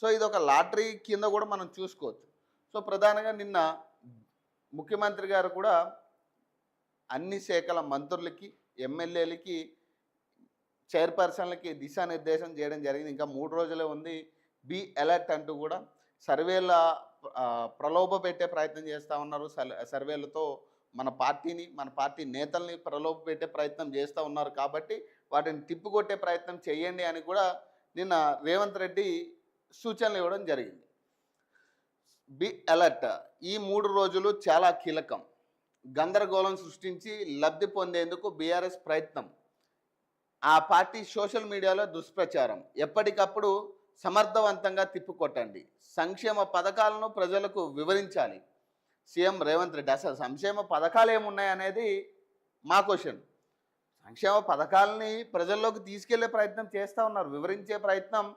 So ఇది ఒక lottery కింద కూడా మనం చూసుకోవచ్చు. సో ప్రధానంగా నిన్న ముఖ్యమంత్రి గారు కూడా అన్ని శాఖల మంత్రులకి ఎమ్మెల్యేలకి చైర్పర్సన్లకి దిశానిర్దేశం చేయడం జరిగింది. ఇంకా మూడు రోజులే ఉంది. బి అలర్ట్ అంటూ కూడా సర్వేల ప్రలోభ పెట్టే ప్రయత్నం చేస్తూ ఉన్నారు. సర్వేలతో మన పార్టీని మన పార్టీ నేతల్ని ప్రలోభ పెట్టే ప్రయత్నం చేస్తూ ఉన్నారు. కాబట్టి వాటిని తిప్పికొట్టే ప్రయత్నం చేయండి అని కూడా నిన్న రేవంత్ రెడ్డి సూచనలు ఇవ్వడం జరిగింది. Be alert. ఈ మూడు రోజులు చాలా కీలకం. గందరగోళం సృష్టించి లబ్ధి పొందేందుకు బీఆర్ఎస్ ప్రయత్నం. ఆ పార్టీ సోషల్ మీడియాలో దుష్ప్రచారం. ఎప్పటికప్పుడు సమర్థవంతంగా తిప్పికొట్టండి. సంక్షేమ పథకాలను ప్రజలకు వివరించాలి. సీఎం రేవంత్ రెడ్డి. అసలు సంక్షేమ పథకాలు ఏమున్నాయి అనేది మా క్వశ్చన్. సంక్షేమ పథకాలని ప్రజల్లోకి తీసుకెళ్ళే ప్రయత్నం చేస్తూ ఉన్నారు. వివరించే ప్రయత్నం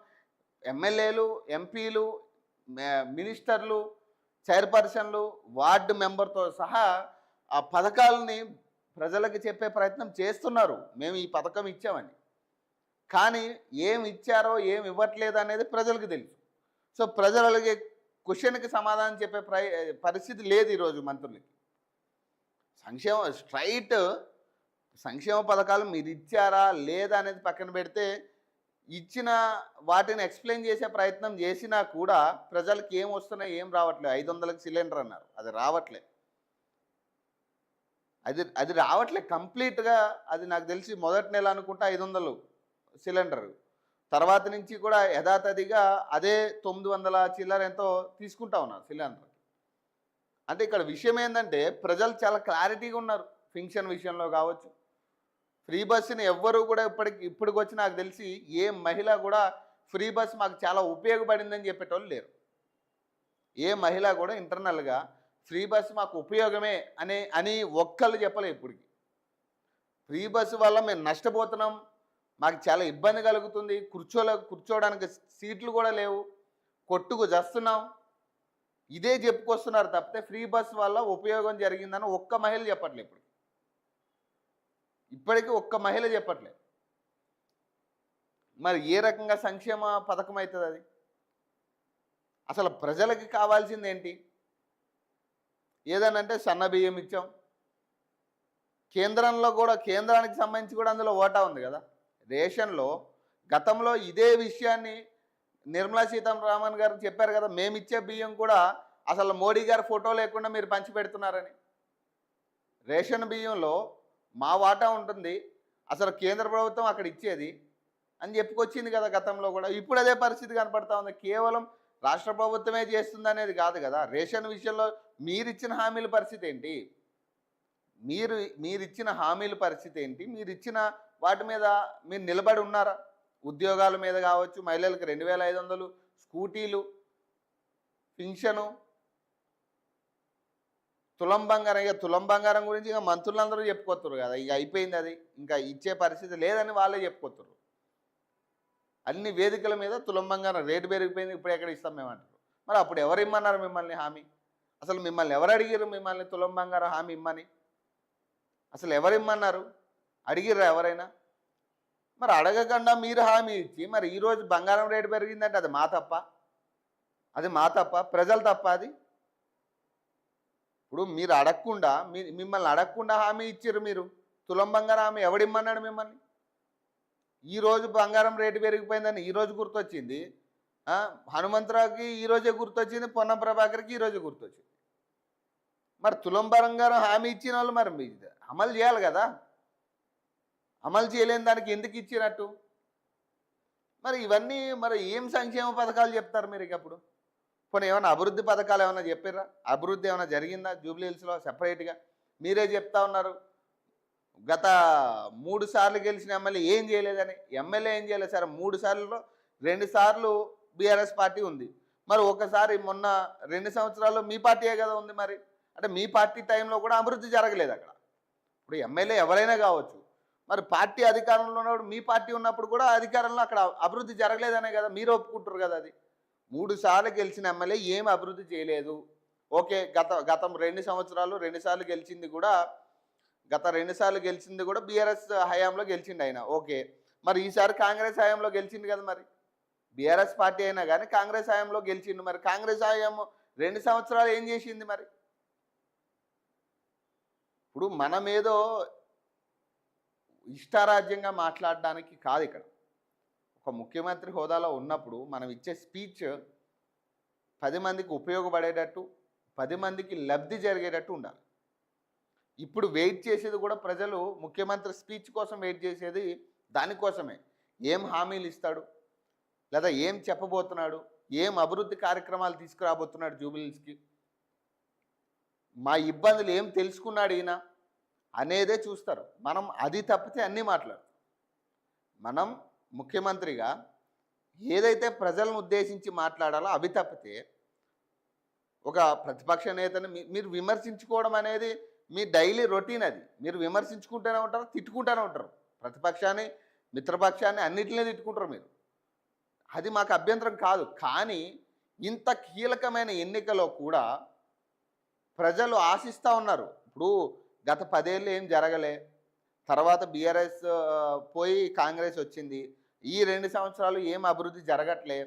ఎమ్మెల్యేలు ఎంపీలు మినిస్టర్లు చైర్పర్సన్లు వార్డు మెంబర్తో సహా ఆ పథకాలని ప్రజలకు చెప్పే ప్రయత్నం చేస్తున్నారు. మేము ఈ పథకం ఇచ్చామని. కానీ ఏం ఇచ్చారో ఏం ఇవ్వట్లేదు అనేది ప్రజలకు తెలుసు. సో ప్రజలు క్వశ్చన్కి సమాధానం చెప్పే పరిస్థితి లేదు ఈరోజు మంత్రులకి. సంక్షేమ స్ట్రైట్ సంక్షేమ పథకాలు మీరు ఇచ్చారా లేదా అనేది పక్కన పెడితే ఇచ్చిన వాటిని ఎక్స్ప్లెయిన్ చేసే ప్రయత్నం చేసినా కూడా ప్రజలకి ఏం వస్తున్నాయి ఏం రావట్లేదు. ఐదు వందలకు సిలిండర్ అన్నారు. అది రావట్లే అది అది రావట్లే కంప్లీట్గా. అది నాకు తెలిసి మొదటి నెల అనుకుంటా ఐదు వందలు సిలిండర్ తర్వాత నుంచి కూడా యథాతథిగా అదే తొమ్మిది వందల చిల్లర ఎంతో తీసుకుంటా ఉన్నారు సిలిండర్ అంటే ఇక్కడ విషయం ఏంటంటే ప్రజలు చాలా క్లారిటీగా ఉన్నారు. ఫింక్షన్ విషయంలో కావచ్చు. ఫ్రీ బస్సుని ఎవ్వరూ కూడా ఇప్పటికి ఇప్పటికి వచ్చి నాకు తెలిసి ఏ మహిళ కూడా ఫ్రీ బస్ మాకు చాలా ఉపయోగపడిందని చెప్పేటోళ్ళు లేరు. ఏ మహిళ కూడా ఇంటర్నల్గా ఫ్రీ బస్ మాకు ఉపయోగమే అనే అని ఒక్కళ్ళు చెప్పలే ఇప్పటికి. ఫ్రీ బస్సు వల్ల మేము నష్టపోతున్నాం మాకు చాలా ఇబ్బంది కలుగుతుంది కూర్చోలే కూర్చోవడానికి సీట్లు కూడా లేవు కొట్టుకు జస్తున్నాం ఇదే చెప్పుకొస్తున్నారు తప్పితే ఫ్రీ బస్ వల్ల ఉపయోగం జరిగిందని ఒక్క మహిళ చెప్పట్లేదు ఇప్పుడు ఇప్పటికీ ఒక్క మహిళ చెప్పట్లేదు మరి ఏ రకంగా సంక్షేమ పథకం అవుతుంది అది? అసలు ప్రజలకి కావాల్సింది ఏంటి? ఏదనంటే సన్న బియ్యం ఇచ్చాం. కేంద్రంలో కూడా కేంద్రానికి సంబంధించి కూడా అందులో ఓటా ఉంది కదా? రేషన్లో గతంలో ఇదే విషయాన్ని నిర్మలా సీతారామన్ గారు చెప్పారు కదా మేము ఇచ్చే బియ్యం కూడా అసలు మోడీ గారి ఫోటో లేకుండా మీరు పంచి పెడుతున్నారని రేషన్ బియ్యంలో మా వాటా ఉంటుంది. అసలు కేంద్ర ప్రభుత్వం అక్కడ ఇచ్చేది. అని చెప్పుకొచ్చింది కదా గతంలో కూడా. ఇప్పుడు అదే పరిస్థితి కనపడతా ఉంది. కేవలం రాష్ట్ర ప్రభుత్వమే చేస్తుంది అనేది కాదు కదా. రేషన్ విషయంలో మీరిచ్చిన హామీల పరిస్థితి ఏంటి? మీరు మీరిచ్చిన హామీల పరిస్థితి ఏంటి? మీరు ఇచ్చిన వాటి మీద మీరు నిలబడి ఉన్నారా? ఉద్యోగాల మీద కావచ్చు మహిళలకు రెండు వేల ఐదు వందలు స్కూటీలు పింఛను తులం బంగారం ఇక తులం బంగారం గురించి ఇక మంత్రులందరూ చెప్పుకోతున్నారు కదా ఇక అయిపోయింది అది. ఇంకా ఇచ్చే పరిస్థితి లేదని వాళ్ళే చెప్పుకోతున్నారు అన్ని వేదికల మీద తులం బంగారం రేటు పెరిగిపోయింది ఇప్పుడు ఎక్కడ ఇస్తాం మేము అంటారు. మరి అప్పుడు ఎవరు ఇమ్మన్నారు మిమ్మల్ని హామీ? అసలు మిమ్మల్ని ఎవరు అడిగారు మిమ్మల్ని తులం బంగారం హామీ ఇమ్మని? అసలు ఎవరు ఇమ్మన్నారు? అడిగిర్రా ఎవరైనా? మరి అడగకుండా మీరు హామీ ఇచ్చి మరి ఈరోజు బంగారం రేటు పెరిగిందంటే అది మా తప్ప? అది మా తప్ప? ప్రజలు తప్ప అది? ఇప్పుడు మీరు అడగకుండా మీ మిమ్మల్ని అడగకుండా హామీ ఇచ్చారు మీరు. తులం బంగారం హామీ ఎవడిమ్మన్నాడు మిమ్మల్ని? ఈరోజు బంగారం రేటు పెరిగిపోయిందని ఈరోజు గుర్తొచ్చింది. హనుమంతరావుకి ఈరోజే గుర్తొచ్చింది పొన్నం ప్రభాకర్కి ఈరోజే గుర్తొచ్చింది. మరి తులం బంగారం హామీ ఇచ్చిన వాళ్ళు మరి మీ- అమలు చేయాలి కదా. అమలు చేయలేని దానికి ఎందుకు ఇచ్చినట్టు? మరి ఇవన్నీ మరి ఏం సంక్షేమ పథకాలు చెప్తారు మీరు ఇక అప్పుడు? పోనీ ఏమైనా అభివృద్ధి పథకాలు ఏమైనా చెప్పారా అభివృద్ధి ఏమైనా జరిగిందా జూబ్లీ హిల్స్లో సపరేట్గా మీరే చెప్తా ఉన్నారు. గత మూడు సార్లు గెలిచిన ఎమ్మెల్యే ఏం చేయలేదని. ఎమ్మెల్యే ఏం చేయలేదు సార్. మూడు సార్లు రెండు సార్లు బీఆర్ఎస్ పార్టీ ఉంది. మరి ఒకసారి మొన్న రెండు సంవత్సరాల్లో మీ పార్టీయే కదా ఉంది మరి. అంటే మీ పార్టీ టైంలో కూడా అభివృద్ధి జరగలేదు అక్కడ. ఇప్పుడు ఎమ్మెల్యే ఎవరైనా కావచ్చు. మరి పార్టీ అధికారంలో ఉన్నప్పుడు మీ పార్టీ ఉన్నప్పుడు కూడా అధికారంలో అక్కడ అభివృద్ధి జరగలేదనే కదా మీరు ఒప్పుకుంటారు కదా అది. మూడు సార్లు గెలిచిన ఎమ్మెల్యే ఏం అభివృద్ధి చేయలేదు. ఓకే గత గతం రెండు సంవత్సరాలు రెండు సార్లు గెలిచింది కూడా గత రెండుసార్లు గెలిచింది కూడా బీఆర్ఎస్ హయాంలో గెలిచిండు ఆయన. ఓకే మరి ఈసారి కాంగ్రెస్ హయాంలో గెలిచింది కదా మరి? బీఆర్ఎస్ పార్టీ అయినా కానీ కాంగ్రెస్ హయాంలో గెలిచిండు. మరి కాంగ్రెస్ హయాం రెండు సంవత్సరాలు ఏం చేసింది మరి? ఇప్పుడు మనమేదో ఇష్టారాజ్యంగా మాట్లాడడానికి కాదు ఇక్కడ. ఒక ముఖ్యమంత్రి హోదాలో ఉన్నప్పుడు మనం ఇచ్చే స్పీచ్ పది మందికి ఉపయోగపడేటట్టు పది మందికి లబ్ధి జరిగేటట్టు ఉండాలి. ఇప్పుడు వెయిట్ చేసేది కూడా ప్రజలు ముఖ్యమంత్రి స్పీచ్ కోసం వెయిట్ చేసేది దానికోసమే ఏం హామీలు ఇస్తాడు? లేదా ఏం చెప్పబోతున్నాడు? ఏం అభివృద్ధి కార్యక్రమాలు తీసుకురాబోతున్నాడు జూబిలీస్కి? మా ఇబ్బందులు ఏం తెలుసుకున్నాడు ఈయన? అనేదే చూస్తారు. మనం అది తప్పితే అన్నీ మాట్లాడతాం. మనం ముఖ్యమంత్రిగా ఏదైతే ప్రజలను ఉద్దేశించి మాట్లాడాలో అవి తప్పితే ఒక ప్రతిపక్ష నేతని మీ- మీరు విమర్శించుకోవడం అనేది మీ డైలీ రొటీన్ అది. మీరు విమర్శించుకుంటూనే ఉంటారు తిట్టుకుంటూనే ఉంటారు. ప్రతిపక్షాన్ని మిత్రపక్షాన్ని అన్నిటినీ తిట్టుకుంటారు మీరు. అది మాకు అభ్యంతరం కాదు. కానీ ఇంత కీలకమైన ఎన్నికలో కూడా ప్రజలు ఆశిస్తూ ఉన్నారు. ఇప్పుడు గత పదేళ్ళు ఏం జరగలే. తర్వాత బీఆర్ఎస్ పోయి కాంగ్రెస్ వచ్చింది. ఈ రెండు సంవత్సరాలు ఏం అభివృద్ధి జరగట్లే.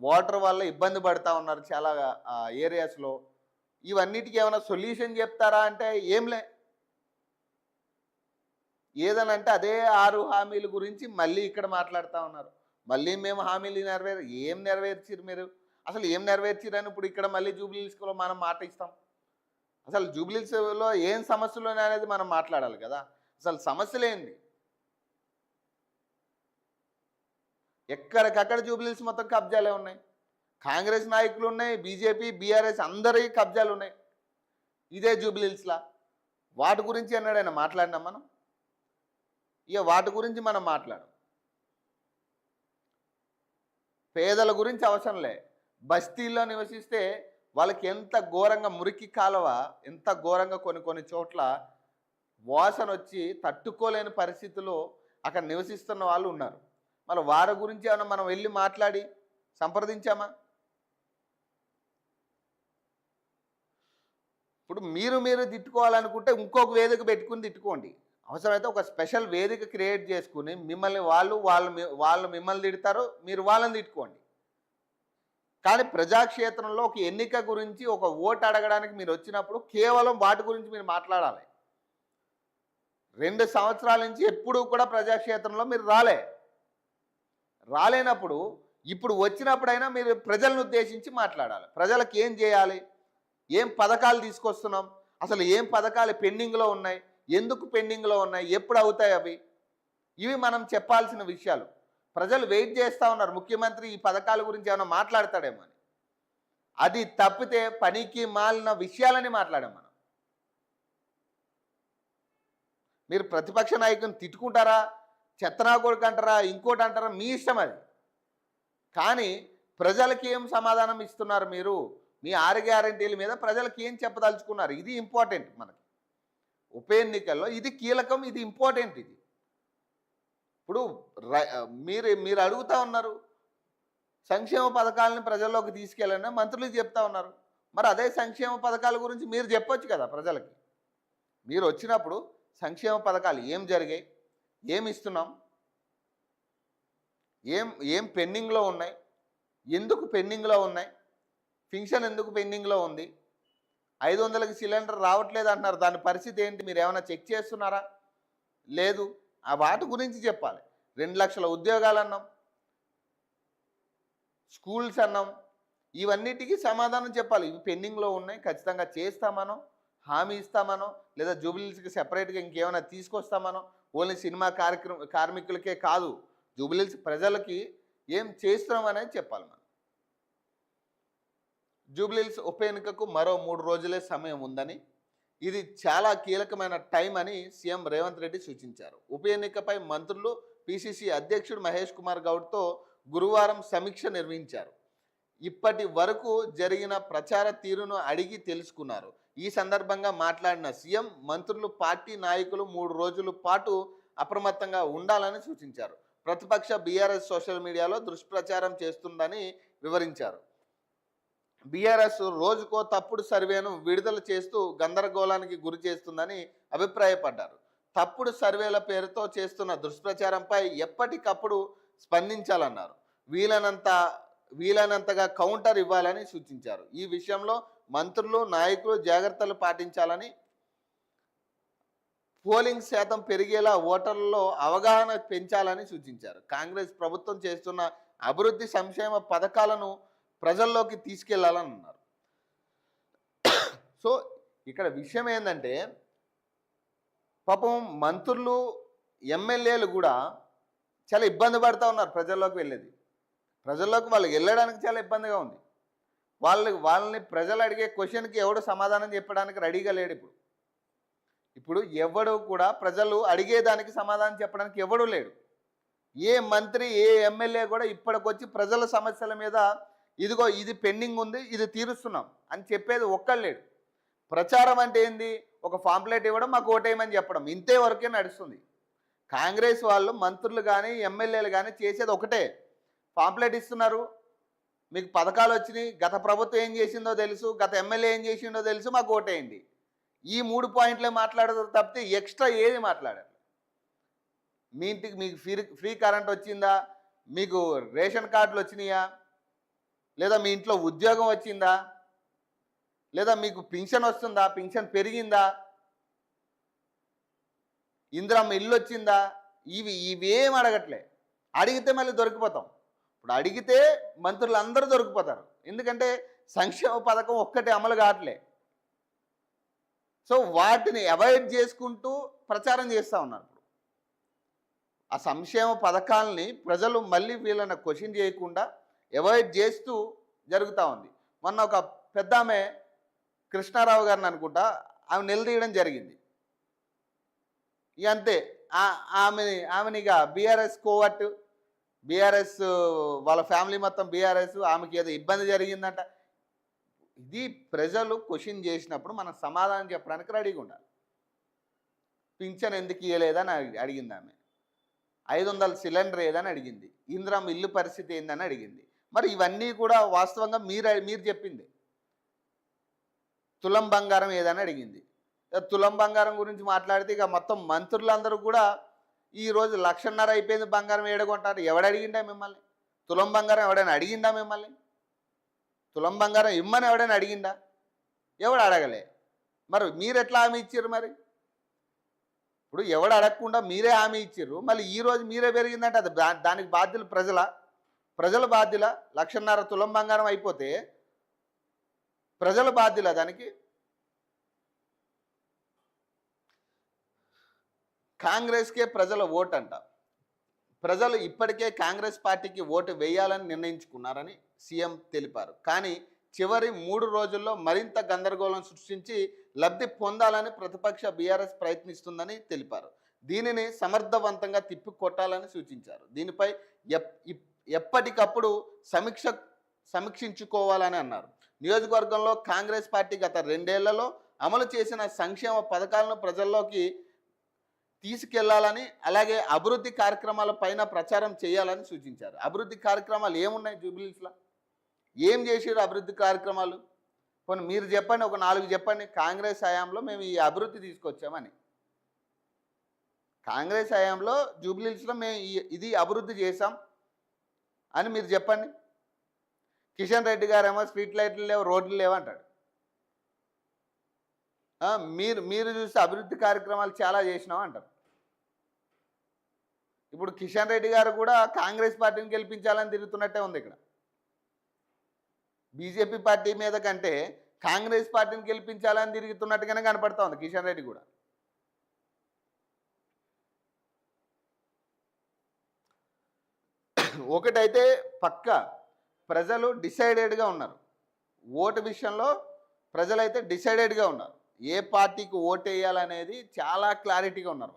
వాటర్ వల్ల ఇబ్బంది పడతా ఉన్నారు చాలా ఏరియాస్లో ఇవన్నిటికీ ఏమైనా సొల్యూషన్ చెప్తారా అంటే ఏంలే ఏదనంటే అదే ఆరు హామీల గురించి మళ్ళీ ఇక్కడ మాట్లాడుతూ ఉన్నారు. మళ్ళీ మేము హామీలు నెరవేరు ఏం నెరవేర్చిరు మీరు? అసలు ఏం నెరవేర్చిరని ఇప్పుడు ఇక్కడ మళ్ళీ జూబ్లీస్లో మనం మాట ఇస్తాం. అసలు జూబ్లీస్లో ఏం సమస్యలు అనేది మనం మాట్లాడాలి కదా. అసలు సమస్యలేంది ఏంది ఎక్కడికక్కడ జూబ్లీస్ మొత్తం కబ్జాలే ఉన్నాయి. కాంగ్రెస్ నాయకులు ఉన్నాయి బీజేపీ బీఆర్ఎస్ అందరి కబ్జాలు ఉన్నాయి. ఇదే జూబ్లీస్లా. వాటి గురించి అన్నాడైనా మాట్లాడినాం మనం? ఇక వాటి గురించి మనం మాట్లాడం పేదల గురించి అవసరం లే. బస్తీల్లో నివసిస్తే వాళ్ళకి ఎంత ఘోరంగా మురికి కాలువ ఎంత ఘోరంగా కొన్ని కొన్ని చోట్ల వాసన వచ్చి తట్టుకోలేని పరిస్థితుల్లో అక్కడ నివసిస్తున్న వాళ్ళు ఉన్నారు. మరి వారి గురించి ఏమైనా మనం వెళ్ళి మాట్లాడి సంప్రదించామా? ఇప్పుడు మీరు మీరు తిట్టుకోవాలనుకుంటే ఇంకొక వేదిక పెట్టుకుని తిట్టుకోండి. అవసరమైతే ఒక స్పెషల్ వేదిక క్రియేట్ చేసుకుని మిమ్మల్ని వాళ్ళు వాళ్ళు వాళ్ళు మిమ్మల్ని తిడతారు మీరు వాళ్ళని తిట్టుకోండి. కానీ ప్రజాక్షేత్రంలో ఒక ఎన్నిక గురించి ఒక ఓటు అడగడానికి మీరు వచ్చినప్పుడు కేవలం వాటి గురించి మీరు మాట్లాడాలి. రెండు సంవత్సరాల నుంచి ఎప్పుడూ కూడా ప్రజాక్షేత్రంలో మీరు రాలే. రాలేనప్పుడు ఇప్పుడు వచ్చినప్పుడైనా మీరు ప్రజలను ఉద్దేశించి మాట్లాడాలి. ప్రజలకు ఏం చేయాలి? ఏం పథకాలు తీసుకొస్తున్నాం? అసలు ఏం పథకాలు పెండింగ్లో ఉన్నాయి? ఎందుకు పెండింగ్లో ఉన్నాయి? ఎప్పుడు అవుతాయి అవి? ఇవి మనం చెప్పాల్సిన విషయాలు. ప్రజలు వెయిట్ చేస్తూ ఉన్నారు. ముఖ్యమంత్రి ఈ పథకాల గురించి ఏమైనా మాట్లాడతాడేమో అని. అది తప్పితే పనికి మాలిన విషయాలని మాట్లాడాం మనం. మీరు ప్రతిపక్ష నాయకుని తిట్టుకుంటారా? చెత్తనా కొడుకు అంటారా ఇంకోటి అంటారా మీ ఇష్టం అది. కానీ ప్రజలకి ఏం సమాధానం ఇస్తున్నారు మీరు? మీ ఆరు గ్యారంటీల మీద ప్రజలకి ఏం చెప్పదలుచుకున్నారు? ఇది ఇంపార్టెంట్ మనకి. ఉప ఎన్నికల్లో ఇది కీలకం ఇది ఇంపార్టెంట్ ఇది. ఇప్పుడు మీరు మీరు అడుగుతా ఉన్నారు సంక్షేమ పథకాలను ప్రజల్లోకి తీసుకెళ్ళని మంత్రులు చెప్తా ఉన్నారు. మరి అదే సంక్షేమ పథకాల గురించి మీరు చెప్పొచ్చు కదా ప్రజలకి. మీరు వచ్చినప్పుడు సంక్షేమ పథకాలు ఏం జరిగాయి? ఏమి ఇస్తున్నాం ఏం ఏం పెండింగ్లో ఉన్నాయి? ఎందుకు పెండింగ్లో ఉన్నాయి? ఫింక్షన్ ఎందుకు పెండింగ్లో ఉంది? ఐదు వందలకి సిలిండర్ రావట్లేదు అంటున్నారు. దాని పరిస్థితి ఏంటి? మీరు ఏమైనా చెక్ చేస్తున్నారా? లేదు. ఆ వాటి గురించి చెప్పాలి. రెండు లక్షల ఉద్యోగాలు అన్నాం స్కూల్స్ అన్నాం. ఇవన్నిటికీ సమాధానం చెప్పాలి. ఇవి పెండింగ్లో ఉన్నాయి. ఖచ్చితంగా చేస్తామనో హామీ ఇస్తామనో లేదా జూబిలీస్కి సెపరేట్గా ఇంకేమైనా తీసుకొస్తామనో ఓన్లీ సినిమా కార్యక్రమ కార్మికులకే కాదు. జూబిలీస్ ప్రజలకి ఏం చేస్తున్నాం అనేది చెప్పాలి మనం. జూబిలీస్ ఉప ఎన్నికకు మరో మూడు రోజులే సమయం ఉందని ఇది చాలా కీలకమైన టైం అని సీఎం రేవంత్ రెడ్డి సూచించారు. ఉప ఎన్నికపై మంత్రులు పిసిసి అధ్యక్షుడు మహేష్ కుమార్ గౌడ్తో గురువారం సమీక్ష నిర్వహించారు. ఇప్పటి వరకు జరిగిన ప్రచార తీరును అడిగి తెలుసుకున్నారు. ఈ సందర్భంగా మాట్లాడిన సీఎం మంత్రులు పార్టీ నాయకులు మూడు రోజుల పాటు అప్రమత్తంగా ఉండాలని సూచించారు. ప్రతిపక్ష బీఆర్ఎస్ సోషల్ మీడియాలో దుష్ప్రచారం చేస్తుందని వివరించారు. బీఆర్ఎస్ రోజుకో తప్పుడు సర్వేను విడుదల చేస్తూ గందరగోళానికి గురి చేస్తుందని అభిప్రాయపడ్డారు. తప్పుడు సర్వేల పేరుతో చేస్తున్న దుష్ప్రచారంపై ఎప్పటికప్పుడు స్పందించాలన్నారు. వీలైనంత వీలైనంతగా కౌంటర్ ఇవ్వాలని సూచించారు. ఈ విషయంలో మంత్రులు నాయకులు జాగ్రత్తలు పాటించాలని పోలింగ్ శాతం పెరిగేలా ఓటర్లలో అవగాహన పెంచాలని సూచించారు. కాంగ్రెస్ ప్రభుత్వం చేస్తున్న అభివృద్ధి సంక్షేమ పథకాలను ప్రజల్లోకి తీసుకెళ్ళాలని అన్నారు సో ఇక్కడ విషయం ఏంటంటే పాపం మంత్రులు ఎమ్మెల్యేలు కూడా చాలా ఇబ్బంది పడుతూ ఉన్నారు ప్రజల్లోకి వెళ్ళేది. ప్రజల్లోకి వాళ్ళు వెళ్ళడానికి చాలా ఇబ్బందిగా ఉంది. వాళ్ళు వాళ్ళని ప్రజలు అడిగే క్వశ్చన్కి ఎవడు సమాధానం చెప్పడానికి రెడీగా లేడు ఇప్పుడు. ఇప్పుడు ఎవడు కూడా ప్రజలు అడిగేదానికి సమాధానం చెప్పడానికి ఎవడు లేడు. ఏ మంత్రి ఏ ఎమ్మెల్యే కూడా ఇప్పటికొచ్చి ప్రజల సమస్యల మీద ఇదిగో ఇది పెండింగ్ ఉంది ఇది తీరుస్తున్నాం అని చెప్పేది ఒక్కళ్ళు లేడు. ప్రచారం అంటే ఏంది? ఒక ఫామ్లెట్ ఇవ్వడం మాకు ఓటేయమని చెప్పడం. ఇంతే వరకే నడుస్తుంది. కాంగ్రెస్ వాళ్ళు మంత్రులు కానీ ఎమ్మెల్యేలు కానీ చేసేది ఒకటే. పాంప్లెట్ ఇస్తున్నారు. మీకు పథకాలు వచ్చినాయి. గత ప్రభుత్వం ఏం చేసిందో తెలుసు. గత ఎమ్మెల్యే ఏం చేసిందో తెలుసు. మాకు ఓటేయండి. ఈ మూడు పాయింట్లే మాట్లాడదు తప్పితే ఎక్స్ట్రా ఏది మాట్లాడారు. మీ ఇంటికి మీకు ఫ్రీ ఫ్రీ కరెంట్ వచ్చిందా? మీకు రేషన్ కార్డులు వచ్చినాయా? లేదా మీ ఇంట్లో ఉద్యోగం వచ్చిందా? లేదా మీకు పింఛన్ వస్తుందా? పింఛన్ పెరిగిందా? ఇందిరమ్మ ఇల్లు వచ్చిందా? ఇవి ఇవేం అడగట్లే. అడిగితే మళ్ళీ దొరికిపోతాం. ఇప్పుడు అడిగితే మంత్రులు అందరూ దొరికిపోతారు. ఎందుకంటే సంక్షేమ పథకం ఒక్కటే అమలు కావట్లే. సో వాటిని అవాయిడ్ చేసుకుంటూ ప్రచారం చేస్తూ ఉన్నారు ఇప్పుడు. ఆ సంక్షేమ పథకాలని ప్రజలు మళ్ళీ వీళ్ళని క్వశ్చన్ చేయకుండా అవాయిడ్ చేస్తూ జరుగుతూ ఉంది. మొన్న ఒక పెద్ద ఆమె కృష్ణారావు గారిని అనుకుంటా ఆమె నిలదీయడం జరిగింది. ఇక అంతే. ఆమెని ఆమెని ఇక బీఆర్ఎస్ కోవట్ బీఆర్ఎస్ వాళ్ళ ఫ్యామిలీ మొత్తం బీఆర్ఎస్ ఆమెకి ఏదో ఇబ్బంది జరిగిందంట. ఇది ప్రజలు క్వశ్చన్ చేసినప్పుడు మనం సమాధానం చెప్పడానికి రెడీగా ఉండాలి. పింఛన్ ఎందుకు ఇవ్వలేదని అడిగింది ఆమె. ఐదు వందల సిలిండర్ ఏదని అడిగింది. ఇంద్రం ఇల్లు పరిస్థితి ఏందని అడిగింది. మరి ఇవన్నీ కూడా వాస్తవంగా మీరు మీరు చెప్పింది. తులం బంగారం ఏదని అడిగింది. తులం బంగారం గురించి మాట్లాడితే ఇక మొత్తం మంత్రులందరూ కూడా ఈ రోజు లక్షన్నర అయిపోయింది బంగారం ఏడగొంటారు ఎవడు అడిగిండా మిమ్మల్ని? తులం బంగారం ఎవడైనా అడిగిందా మిమ్మల్ని? తులం బంగారం ఇమ్మని ఎవడైనా అడిగిందా ఎవడు అడగలే. మరి మీరు ఎట్లా హామీ ఇచ్చారు మరి? ఇప్పుడు ఎవడు అడగకుండా మీరే హామీ ఇచ్చారు మళ్ళీ ఈ రోజు మీరే పెరిగిందంటే అది దానికి బాధ్యులు ప్రజల? ప్రజల బాధ్యుల? లక్షన్నర తులం బంగారం అయిపోతే ప్రజల బాధ్యుల దానికి? కాంగ్రెస్కే ప్రజల ఓటు అంట ప్రజలు ఇప్పటికే కాంగ్రెస్ పార్టీకి ఓటు వేయాలని నిర్ణయించుకున్నారని సీఎం తెలిపారు. కానీ చివరి మూడు రోజుల్లో మరింత గందరగోళం సృష్టించి లబ్ధి పొందాలని ప్రతిపక్ష బీఆర్ఎస్ ప్రయత్నిస్తుందని తెలిపారు. దీనిని సమర్థవంతంగా తిప్పికొట్టాలని సూచించారు. దీనిపై ఎప్- ఎప్పటికప్పుడు సమీక్ష సమీక్షించుకోవాలని అన్నారు. నియోజకవర్గంలో కాంగ్రెస్ పార్టీ గత రెండేళ్ళలో అమలు చేసిన సంక్షేమ పథకాలను ప్రజల్లోకి తీసుకెళ్ళాలని అలాగే అభివృద్ధి కార్యక్రమాల పైన ప్రచారం చేయాలని సూచించారు. అభివృద్ధి కార్యక్రమాలు ఏమున్నాయి జూబిలీస్లో? ఏం చేసారు అభివృద్ధి కార్యక్రమాలు? కొన్ని మీరు చెప్పండి ఒక నాలుగు చెప్పండి. కాంగ్రెస్ హయాంలో మేము ఈ అభివృద్ధి తీసుకొచ్చామని. కాంగ్రెస్ హయాంలో జూబిలీస్లో మేము ఇది అభివృద్ధి చేశాం అని మీరు చెప్పండి. కిషన్ రెడ్డి గారేమో స్ట్రీట్ లైట్లు లేవు రోడ్లు లేవంటాడు మీరు మీరు చూస్తే అభివృద్ధి కార్యక్రమాలు చాలా చేసినాం అంటారు. ఇప్పుడు కిషన్ రెడ్డి గారు కూడా కాంగ్రెస్ పార్టీని గెలిపించాలని తిరుగుతున్నట్టే ఉంది ఇక్కడ. బీజేపీ పార్టీ మీద కంటే కాంగ్రెస్ పార్టీని గెలిపించాలని తిరుగుతున్నట్టుగానే కనపడతా ఉంది కిషన్ రెడ్డి కూడా. ఒకటైతే పక్క ప్రజలు డిసైడెడ్గా ఉన్నారు. ఓటు విషయంలో ప్రజలైతే డిసైడెడ్గా ఉన్నారు. ఏ పార్టీకి ఓటు వేయాలనేది చాలా క్లారిటీగా ఉన్నారు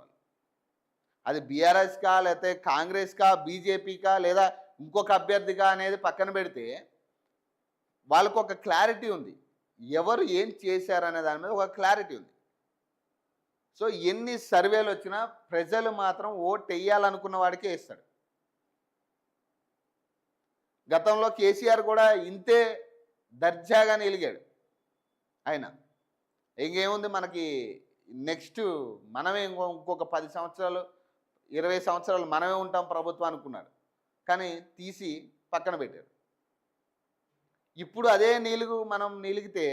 అది బీఆర్ఎస్కా లేకపోతే కాంగ్రెస్కా బీజేపీకా లేదా ఇంకొక అభ్యర్థిగా అనేది పక్కన పెడితే వాళ్ళకు ఒక క్లారిటీ ఉంది. ఎవరు ఏం చేశారనే దాని మీద ఒక క్లారిటీ ఉంది. సో ఎన్ని సర్వేలు వచ్చినా ప్రజలు మాత్రం ఓట్ వేయాలనుకున్న వాడికే వేస్తాడు. గతంలో కేసీఆర్ కూడా ఇంతే దర్జాగా నిలిగాడు ఆయన ఇంకేముంది మనకి నెక్స్ట్ మనమే ఇంకో ఇంకొక పది సంవత్సరాలు ఇరవై సంవత్సరాలు మనమే ఉంటాం ప్రభుత్వం అనుకున్నాడు. కానీ తీసి పక్కన పెట్టాడు. ఇప్పుడు అదే నీలుగు మనం నిలిగితే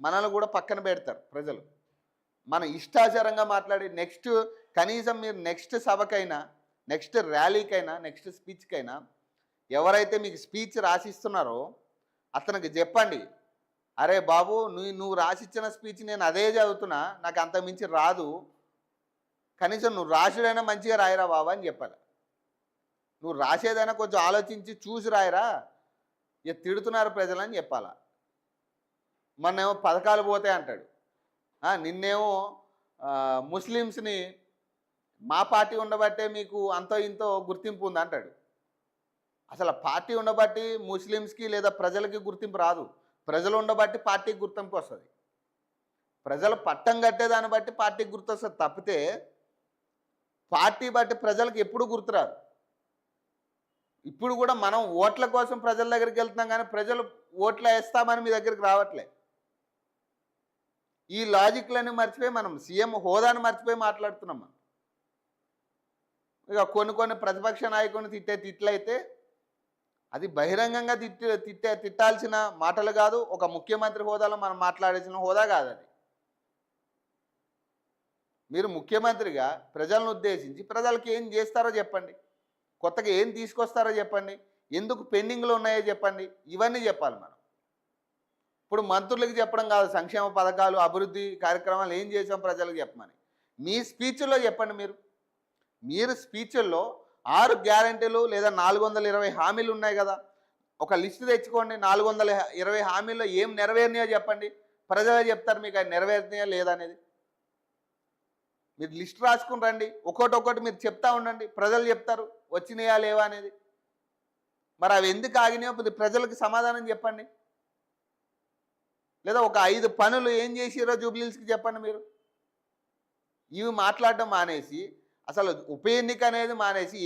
మనల్ని కూడా పక్కన పెడతారు ప్రజలు. మన ఇష్టాచారంగా మాట్లాడి నెక్స్ట్ కనీసం మీరు నెక్స్ట్ సభకైనా నెక్స్ట్ ర్యాలీకైనా నెక్స్ట్ స్పీచ్కైనా ఎవరైతే మీకు స్పీచ్ రాసిస్తున్నారో అతనికి చెప్పండి. అరే బాబు నువ్వు నువ్వు రాసిచ్చిన స్పీచ్ నేను అదే చదువుతున్నా నాకు అంతమించి రాదు. కనీసం నువ్వు రాసుడైనా మంచిగా రాయరా బాబా అని చెప్పాలి. నువ్వు రాసేదైనా కొంచెం ఆలోచించి చూసి రాయరా. ఇక తిడుతున్నారు ప్రజలని చెప్పాలా. మొన్నేమో పథకాలు పోతాయి అంటాడు. నిన్నేమో ముస్లిమ్స్ని మా పార్టీ ఉండబట్టే మీకు అంతో ఇంతో గుర్తింపు ఉంది అంటాడు. అసలు పార్టీ ఉండబట్టి ముస్లిమ్స్కి లేదా ప్రజలకి గుర్తింపు రాదు. ప్రజలు ఉండబట్టి పార్టీకి గుర్తింపు వస్తుంది. ప్రజలు పట్టం కట్టేదాన్ని బట్టి పార్టీకి గుర్తు వస్తుంది తప్పితే పార్టీ బట్టి ప్రజలకు ఎప్పుడు గుర్తురాదు. ఇప్పుడు కూడా మనం ఓట్ల కోసం ప్రజల దగ్గరికి వెళ్తున్నాం కానీ ప్రజలు ఓట్లు వేస్తామని మీ దగ్గరికి రావట్లే. ఈ లాజిక్లన్నీ మర్చిపోయి మనం సీఎం హోదాను మర్చిపోయి మాట్లాడుతున్నాం మనం. ఇక కొన్ని కొన్ని ప్రతిపక్ష నాయకుని తిట్టే తిట్లయితే అది బహిరంగంగా తిట్టి తిట్టే తిట్టాల్సిన మాటలు కాదు. ఒక ముఖ్యమంత్రి హోదాలో మనం మాట్లాడాల్సిన హోదా కాదు అది. మీరు ముఖ్యమంత్రిగా ప్రజలను ఉద్దేశించి ప్రజలకు ఏం చేస్తారో చెప్పండి. కొత్తగా ఏం తీసుకొస్తారో చెప్పండి. ఎందుకు పెండింగ్లో ఉన్నాయో చెప్పండి. ఇవన్నీ చెప్పాలి మనం. ఇప్పుడు మంత్రులకు చెప్పడం కాదు సంక్షేమ పథకాలు అభివృద్ధి కార్యక్రమాలు ఏం చేసాం ప్రజలకు చెప్పమని. మీ స్పీచ్లో చెప్పండి మీరు. మీరు స్పీచ్ల్లో ఆరు గ్యారంటీలు లేదా నాలుగు వందల ఇరవై హామీలు ఉన్నాయి కదా. ఒక లిస్ట్ తెచ్చుకోండి. నాలుగు వందల ఇరవై హామీల్లో ఏం నెరవేరినాయో చెప్పండి. ప్రజలే చెప్తారు మీకు అది నెరవేరినాయో లేదనేది అనేది. మీరు లిస్ట్ రాసుకుని రండి. ఒక్కొక్కటి ఒక్కటి మీరు చెప్తా ఉండండి. ప్రజలు చెప్తారు వచ్చినాయా లేవా అనేది. మరి అవి ఎందుకు ఆగినాయో ప్రజలకు సమాధానం చెప్పండి. లేదా ఒక ఐదు పనులు ఏం చేసిరో జూబ్లీస్కి చెప్పండి మీరు. ఇవి మాట్లాడడం మానేసి అసలు ఉప ఎన్నిక అనేది మానేసి